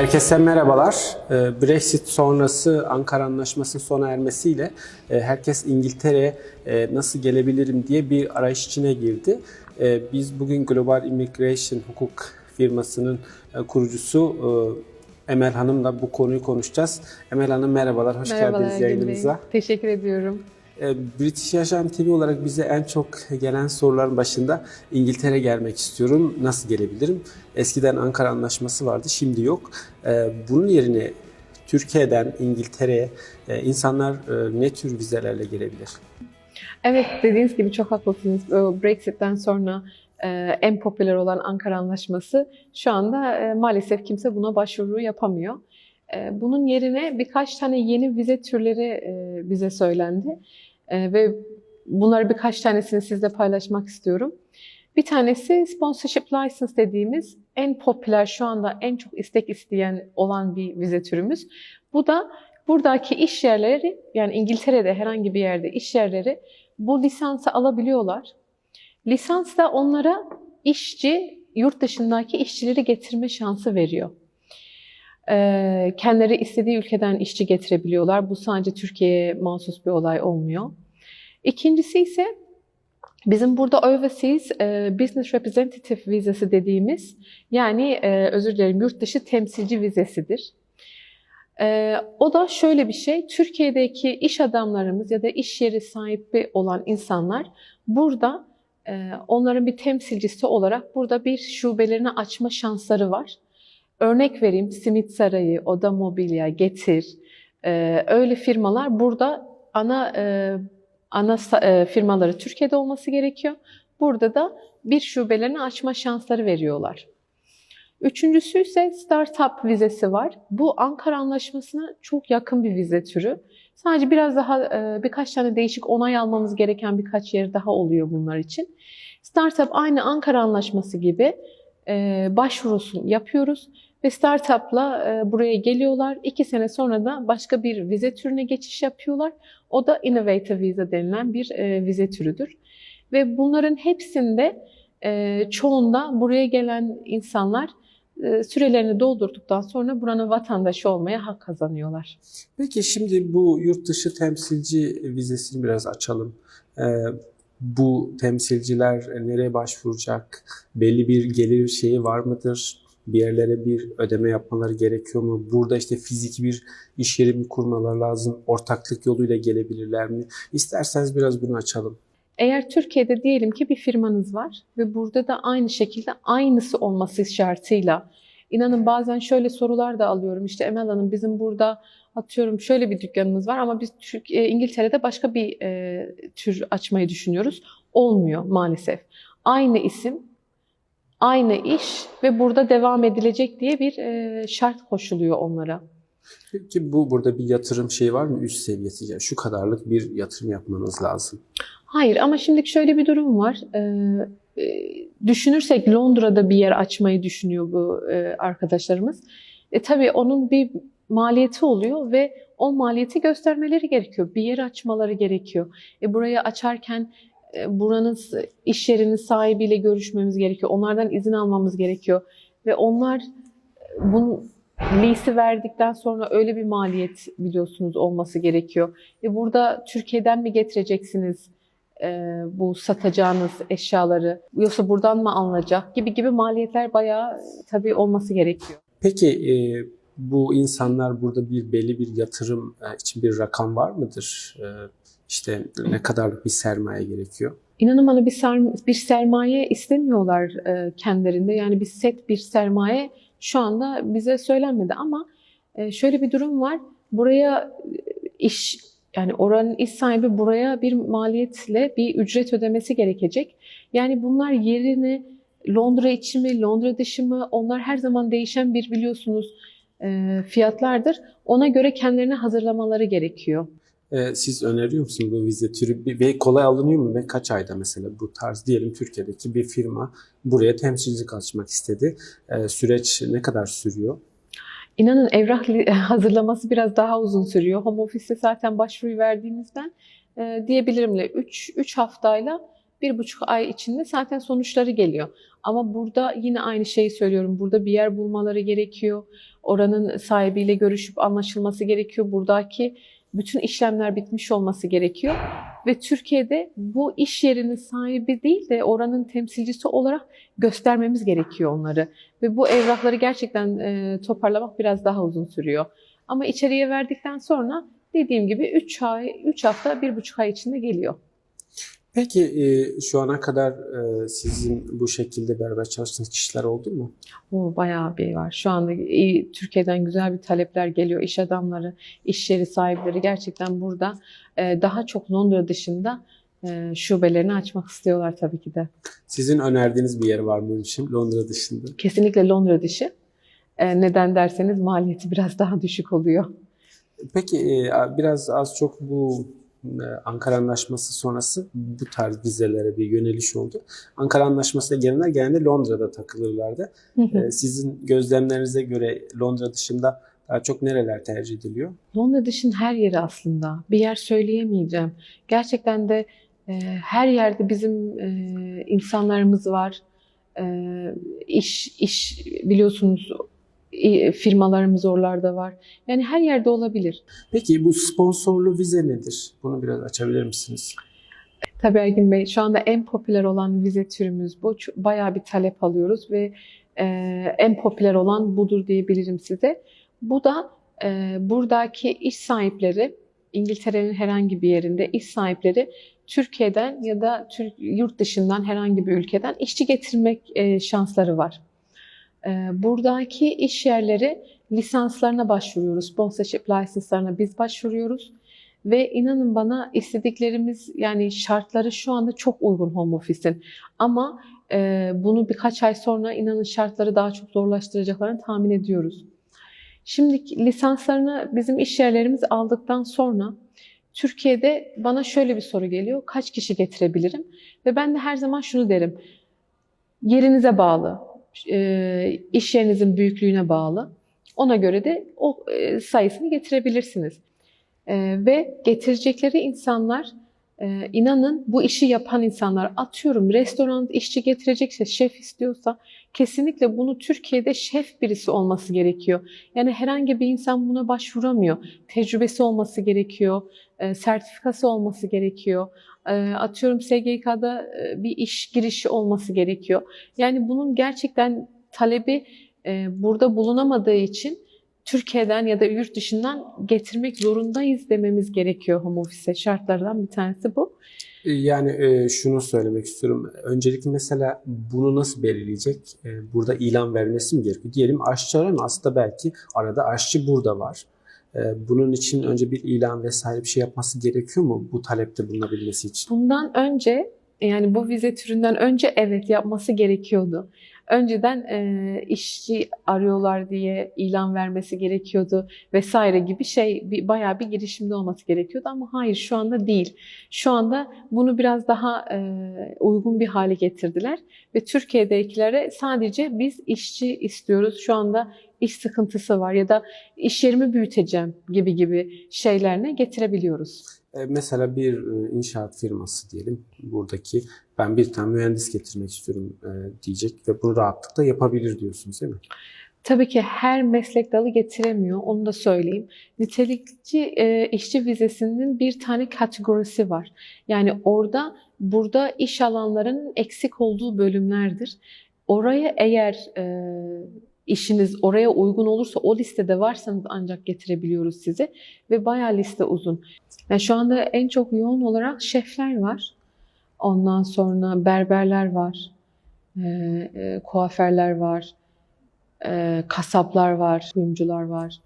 Herkese merhabalar. Ee, Brexit sonrası Ankara Anlaşması'nın sona ermesiyle e, herkes İngiltere'ye e, nasıl gelebilirim diye bir arayış içine girdi. E, Biz bugün Global Immigration Hukuk firmasının kurucusu Emel Hanım'la bu konuyu konuşacağız. Emel Hanım merhabalar, hoş Merhabalar geldiniz Bey. yayınımıza. Teşekkür ediyorum. E, British Yaşam TV olarak bize en çok gelen soruların başında İngiltere gelmek istiyorum, nasıl gelebilirim? Eskiden Ankara Anlaşması vardı, şimdi yok. E, Bunun yerine Türkiye'den İngiltere'ye e, insanlar e, ne tür vizelerle gelebilir? Evet dediğiniz gibi çok haklısınız. Brexit'ten sonra e, en popüler olan Ankara Anlaşması şu anda maalesef kimse buna başvuru yapamıyor. Bunun yerine birkaç tane yeni vize türleri bize söylendi. E, ve bunları birkaç tanesini sizle paylaşmak istiyorum. Bir tanesi sponsorship license dediğimiz en popüler şu anda en çok istek isteyen olan bir vize türümüz. Bu da buradaki iş yerleri yani İngiltere'de herhangi bir yerde iş yerleri bu lisansı alabiliyorlar. Lisans da onlara işçi, yurt dışındaki işçileri getirme şansı veriyor. Ee, kendileri istediği ülkeden işçi getirebiliyorlar. Bu sadece Türkiye'ye mahsus bir olay olmuyor. İkincisi ise bizim burada Overseas e, Business Representative vizesi dediğimiz yani e, özür dilerim yurt dışı temsilci vizesidir. Ee, o da şöyle bir şey, Türkiye'deki iş adamlarımız ya da iş yeri sahibi olan insanlar burada e, onların bir temsilcisi olarak burada bir şubelerini açma şansları var. Örnek vereyim, Simit Sarayı, Oda Mobilya, Getir, e, öyle firmalar burada ana e, ana e, firmaları Türkiye'de olması gerekiyor. Burada da bir şubelerini açma şansları veriyorlar. Üçüncüsü ise startup vizesi var. Bu Ankara Anlaşması'na çok yakın bir vize türü. Sadece biraz daha e, birkaç tane değişik onay almamız gereken birkaç yer daha oluyor bunlar için. Startup aynı Ankara Anlaşması gibi e, başvurusunu yapıyoruz ve startupla e, buraya geliyorlar. İki sene sonra da başka bir vize türüne geçiş yapıyorlar. O da Innovative Visa denilen bir e, vize türüdür. Ve bunların hepsinde e, çoğunda buraya gelen insanlar sürelerini doldurduktan sonra buranın vatandaşı olmaya hak kazanıyorlar. Peki şimdi bu yurt dışı temsilci vizesini biraz açalım. Bu temsilciler nereye başvuracak? Belli bir gelir şeyi var mıdır? Bir yerlere bir ödeme yapmaları gerekiyor mu? Burada işte fiziki bir iş yeri mi kurmaları lazım? Ortaklık yoluyla gelebilirler mi? İsterseniz biraz bunu açalım. Eğer Türkiye'de diyelim ki bir firmanız var ve burada da aynı şekilde aynısı olması şartıyla inanın bazen şöyle sorular da alıyorum. İşte Emel Hanım bizim burada atıyorum şöyle bir dükkanımız var ama biz Türk, e, İngiltere'de başka bir e, tür açmayı düşünüyoruz. Olmuyor maalesef. Aynı isim, aynı iş ve burada devam edilecek diye bir e, şart koşuluyor onlara. Peki bu burada bir yatırım şeyi var mı? Üst seviyesi. Yani şu kadarlık bir yatırım yapmanız lazım. Hayır ama şimdi şöyle bir durum var. Ee, e, düşünürsek Londra'da bir yer açmayı düşünüyor bu e, arkadaşlarımız. E, tabii onun bir maliyeti oluyor ve o maliyeti göstermeleri gerekiyor. Bir yer açmaları gerekiyor. E, burayı açarken e, buranın s- iş yerinin sahibiyle görüşmemiz gerekiyor. Onlardan izin almamız gerekiyor. Ve onlar e, bunun lease'i verdikten sonra öyle bir maliyet biliyorsunuz olması gerekiyor. E, burada Türkiye'den mi getireceksiniz? e, bu satacağınız eşyaları yoksa buradan mı alınacak gibi gibi maliyetler bayağı e, tabii olması gerekiyor. Peki e, bu insanlar burada bir belli bir yatırım e, için bir rakam var mıdır? E, işte ne kadarlık bir sermaye gerekiyor? İnanın bana bir, ser- bir sermaye istemiyorlar e, kendilerinde. Yani bir set bir sermaye şu anda bize söylenmedi ama e, şöyle bir durum var. Buraya e, iş yani oranın iş sahibi buraya bir maliyetle bir ücret ödemesi gerekecek. Yani bunlar yerini Londra içi mi, Londra dışı mı onlar her zaman değişen bir biliyorsunuz e, fiyatlardır. Ona göre kendilerini hazırlamaları gerekiyor. E, siz öneriyor musunuz bu vize türü? Ve kolay alınıyor mu ve kaç ayda mesela bu tarz diyelim Türkiye'deki bir firma buraya temsilcilik açmak istedi. E, süreç ne kadar sürüyor? İnanın evrak hazırlaması biraz daha uzun sürüyor. Home office'e zaten başvuruyu verdiğimizden e, diyebilirim 3 3 haftayla bir buçuk ay içinde zaten sonuçları geliyor. Ama burada yine aynı şeyi söylüyorum. Burada bir yer bulmaları gerekiyor. Oranın sahibiyle görüşüp anlaşılması gerekiyor. Buradaki bütün işlemler bitmiş olması gerekiyor. Ve Türkiye'de bu iş yerinin sahibi değil de oranın temsilcisi olarak göstermemiz gerekiyor onları. Ve bu evrakları gerçekten e, toparlamak biraz daha uzun sürüyor. Ama içeriye verdikten sonra dediğim gibi 3 ay, 3 hafta, 1,5 ay içinde geliyor. Peki e, şu ana kadar e, sizin bu şekilde beraber çalıştığınız kişiler oldu mu? O bayağı bir var. Şu anda iyi, Türkiye'den güzel bir talepler geliyor. İş adamları, iş yeri sahipleri gerçekten burada e, daha çok Londra dışında e, şubelerini açmak istiyorlar tabii ki de. Sizin önerdiğiniz bir yer var mı için Londra dışında? Kesinlikle Londra dışı. E, neden derseniz maliyeti biraz daha düşük oluyor. Peki biraz az çok bu Ankara Anlaşması sonrası bu tarz vizelere bir yöneliş oldu. Ankara Anlaşması'na gelenler genelde Londra'da takılırlardı. Hı hı. E, Sizin gözlemlerinize göre Londra dışında daha çok nereler tercih ediliyor? Londra dışın her yeri aslında. Bir yer söyleyemeyeceğim. Gerçekten de e, her yerde bizim e, insanlarımız var. E, iş iş biliyorsunuz firmalarımız oralarda var. Yani her yerde olabilir. Peki bu sponsorlu vize nedir? Bunu biraz açabilir misiniz? Tabii Ergin Bey şu anda en popüler olan vize türümüz bu. Bayağı bir talep alıyoruz ve e, en popüler olan budur diyebilirim size. Bu da e, buradaki iş sahipleri, İngiltere'nin herhangi bir yerinde iş sahipleri Türkiye'den ya da Türk, yurt dışından herhangi bir ülkeden işçi getirmek e, şansları var. E, buradaki iş yerleri lisanslarına başvuruyoruz. Sponsorship lisanslarına biz başvuruyoruz. Ve inanın bana istediklerimiz yani şartları şu anda çok uygun home office'in. Ama e, bunu birkaç ay sonra inanın şartları daha çok zorlaştıracaklarını tahmin ediyoruz. Şimdi lisanslarını bizim iş yerlerimiz aldıktan sonra Türkiye'de bana şöyle bir soru geliyor. Kaç kişi getirebilirim? Ve ben de her zaman şunu derim. Yerinize bağlı, e, iş yerinizin büyüklüğüne bağlı. Ona göre de o e, sayısını getirebilirsiniz. Ee, ve getirecekleri insanlar e, inanın bu işi yapan insanlar atıyorum restoran işçi getirecekse şef istiyorsa kesinlikle bunu Türkiye'de şef birisi olması gerekiyor. Yani herhangi bir insan buna başvuramıyor. Tecrübesi olması gerekiyor, e, sertifikası olması gerekiyor. E, atıyorum SGK'da e, bir iş girişi olması gerekiyor. Yani bunun gerçekten talebi e, burada bulunamadığı için Türkiye'den ya da yurt dışından getirmek zorundayız dememiz gerekiyor home office. Şartlardan bir tanesi bu. E, Yani e, şunu söylemek istiyorum. Öncelikle mesela bunu nasıl belirleyecek? E, Burada ilan vermesi mi gerekiyor? Diyelim aşçı arama aslında belki arada aşçı burada var. E, Bunun için önce bir ilan vesaire bir şey yapması gerekiyor mu bu talepte bulunabilmesi için? Bundan önce yani bu vize türünden önce evet yapması gerekiyordu. Önceden e, işçi arıyorlar diye ilan vermesi gerekiyordu vesaire gibi şey bir, bayağı bir girişimde olması gerekiyordu ama hayır şu anda değil. Şu anda bunu biraz daha e, uygun bir hale getirdiler ve Türkiye'dekilere sadece biz işçi istiyoruz. Şu anda iş sıkıntısı var ya da iş yerimi büyüteceğim gibi gibi şeylerine getirebiliyoruz. E, Mesela bir e, inşaat firması diyelim buradaki ben bir tane mühendis getirmek istiyorum e, diyecek ve bunu rahatlıkla yapabilir diyorsunuz değil mi? Tabii ki her meslek dalı getiremiyor, onu da söyleyeyim. Nitelikçi e, işçi vizesinin bir tane kategorisi var. Yani orada, burada iş alanlarının eksik olduğu bölümlerdir. Oraya eğer e, işiniz oraya uygun olursa, o listede varsanız ancak getirebiliyoruz sizi. Ve bayağı liste uzun. Yani şu anda en çok yoğun olarak şefler var. Ondan sonra berberler var. E, e, kuaförler var e, kasaplar var, kuyumcular var.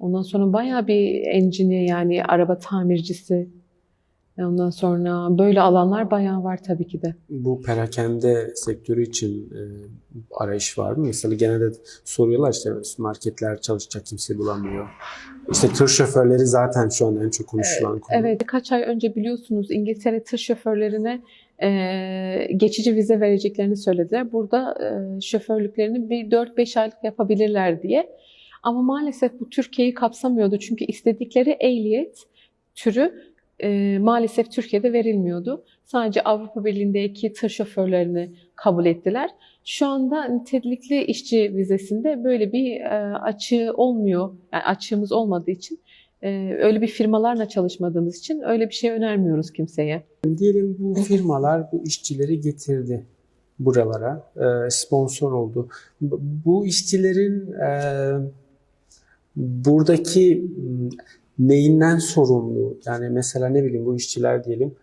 Ondan sonra bayağı bir engineer yani araba tamircisi. E, Ondan sonra böyle alanlar bayağı var tabii ki de. Bu perakende sektörü için e, arayış var mı? Mesela genelde soruyorlar işte marketler çalışacak kimse bulamıyor. İşte tır şoförleri zaten şu an en çok konuşulan konu. Evet, birkaç ay önce biliyorsunuz İngiltere tır şoförlerine e, geçici vize vereceklerini söylediler. Burada e, şoförlüklerini bir 4-5 aylık yapabilirler diye. Ama maalesef bu Türkiye'yi kapsamıyordu. Çünkü istedikleri ehliyet türü e, maalesef Türkiye'de verilmiyordu. Sadece Avrupa Birliği'ndeki tır şoförlerini kabul ettiler. Şu anda nitelikli işçi vizesinde böyle bir e, açığı olmuyor. Yani açığımız olmadığı için e, öyle bir firmalarla çalışmadığımız için öyle bir şey önermiyoruz kimseye. Diyelim bu firmalar bu işçileri getirdi buralara, e, sponsor oldu. Bu- işçilerin e, buradaki neyinden sorumlu? Yani mesela ne bileyim bu işçiler diyelim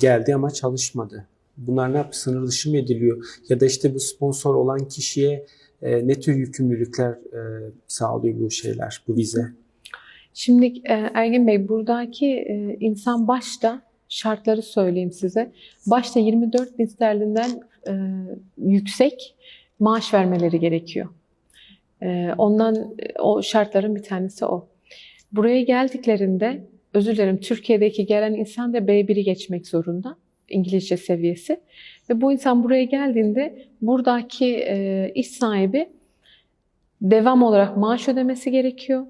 geldi ama çalışmadı. Bunlar ne yap? Sınır dışı mı ediliyor? Ya da işte bu sponsor olan kişiye e, ne tür yükümlülükler e, sağlıyor bu şeyler, bu vize? Şimdi e, Ergin Bey buradaki e, insan başta şartları söyleyeyim size. Başta 24 bin sterlinden e, yüksek maaş vermeleri gerekiyor. E, ondan e, o şartların bir tanesi o. Buraya geldiklerinde özür dilerim Türkiye'deki gelen insan da B1'i geçmek zorunda. İngilizce seviyesi. Ve bu insan buraya geldiğinde buradaki e, iş sahibi devam olarak maaş ödemesi gerekiyor.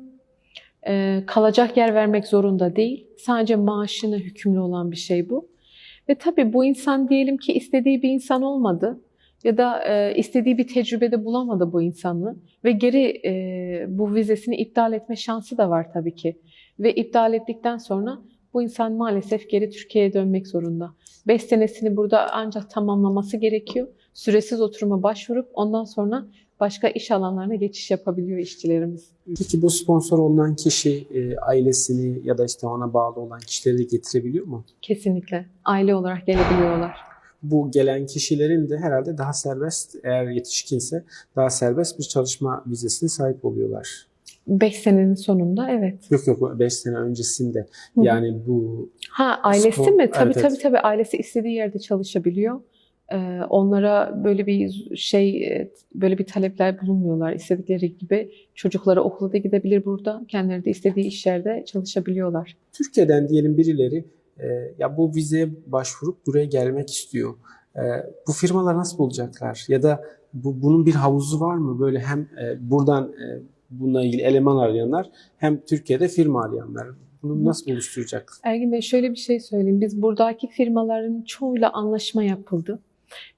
Ee, kalacak yer vermek zorunda değil. Sadece maaşına hükümlü olan bir şey bu. Ve tabii bu insan diyelim ki istediği bir insan olmadı ya da e, istediği bir tecrübede bulamadı bu insanı ve geri e, bu vizesini iptal etme şansı da var tabii ki. Ve iptal ettikten sonra bu insan maalesef geri Türkiye'ye dönmek zorunda. 5 senesini burada ancak tamamlaması gerekiyor. Süresiz oturuma başvurup ondan sonra başka iş alanlarına geçiş yapabiliyor işçilerimiz. Peki bu sponsor olunan kişi e, ailesini ya da işte ona bağlı olan kişileri de getirebiliyor mu? Kesinlikle. Aile olarak gelebiliyorlar. Bu gelen kişilerin de herhalde daha serbest eğer yetişkinse daha serbest bir çalışma vizesine sahip oluyorlar. 5 senenin sonunda evet. Yok yok 5 sene öncesinde. Hı. Yani bu Ha ailesi Spor- mi? Tabii Evet, tabii evet. tabii ailesi istediği yerde çalışabiliyor. Ee, onlara böyle bir şey e, böyle bir talepler bulunmuyorlar. İstedikleri gibi çocukları okula da gidebilir burada. Kendileri de istediği iş yerde çalışabiliyorlar. Türkiye'den diyelim birileri e, ya bu vizeye başvurup buraya gelmek istiyor. E, bu firmalar nasıl bulacaklar? Ya da bu bunun bir havuzu var mı? Böyle hem e, buradan e, bununla ilgili eleman arayanlar hem Türkiye'de firma arayanlar. Bunu nasıl oluşturacak? Ergin Bey şöyle bir şey söyleyeyim. Biz buradaki firmaların çoğuyla anlaşma yapıldı.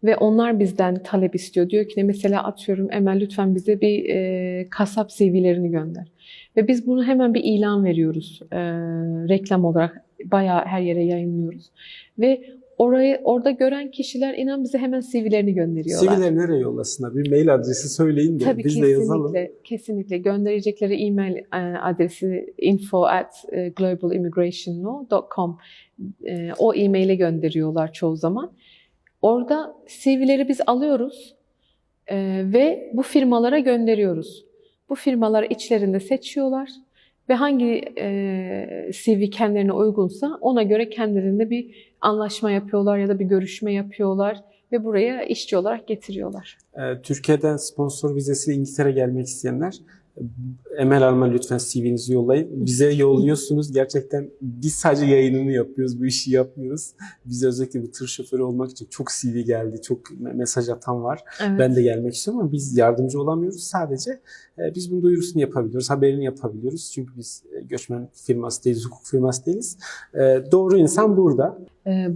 Ve onlar bizden talep istiyor. Diyor ki mesela atıyorum Emel lütfen bize bir e, kasap CV'lerini gönder. Ve biz bunu hemen bir ilan veriyoruz. E, reklam olarak bayağı her yere yayınlıyoruz. Ve orayı orada gören kişiler inan bize hemen CV'lerini gönderiyorlar. CV'leri nereye yollasınlar? Bir mail adresi söyleyin de Tabii biz de yazalım. kesinlikle, kesinlikle gönderecekleri e-mail e, adresi info at e, globalimmigrationlaw.com E, o e-maile gönderiyorlar çoğu zaman. Orada CV'leri biz alıyoruz ve bu firmalara gönderiyoruz. Bu firmalar içlerinde seçiyorlar ve hangi e, CV kendilerine uygunsa ona göre kendilerinde bir anlaşma yapıyorlar ya da bir görüşme yapıyorlar ve buraya işçi olarak getiriyorlar. Türkiye'den sponsor vizesiyle İngiltere gelmek isteyenler Emel Hanım'a lütfen CV'nizi yollayın. Bize yolluyorsunuz. Gerçekten biz sadece yayınını yapıyoruz. Bu işi yapmıyoruz. Bize özellikle bu tır şoförü olmak için çok CV geldi. Çok me- mesaj atan var. Evet. Ben de gelmek istiyorum ama biz yardımcı olamıyoruz. Sadece e, biz bunun duyurusunu yapabiliyoruz. Haberini yapabiliyoruz. Çünkü biz e, göçmen firması değiliz, hukuk firması değiliz. E, Doğru insan burada.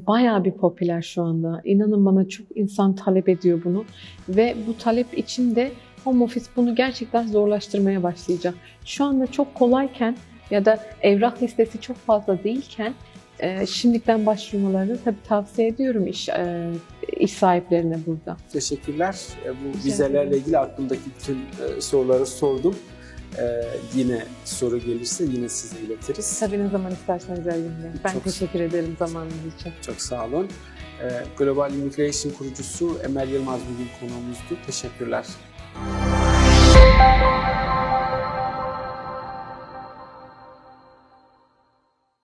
Bayağı bir popüler şu anda. İnanın bana çok insan talep ediyor bunu. Ve bu talep için de home office bunu gerçekten zorlaştırmaya başlayacak. Şu anda çok kolayken ya da evrak listesi çok fazla değilken e, şimdiden başvurmalarını tabii tavsiye ediyorum iş e, iş sahiplerine burada. Teşekkürler. E, Bu vizelerle ilgili aklımdaki bütün e, soruları sordum. E, Yine soru gelirse yine size iletiriz. Tabii ne zaman isterseniz Ergin Bey. Ben Çok- teşekkür ederim zamanınız için. Çok sağ olun. E, Global Immigration kurucusu Emel Yılmaz bugün konuğumuzdu. Teşekkürler. 我。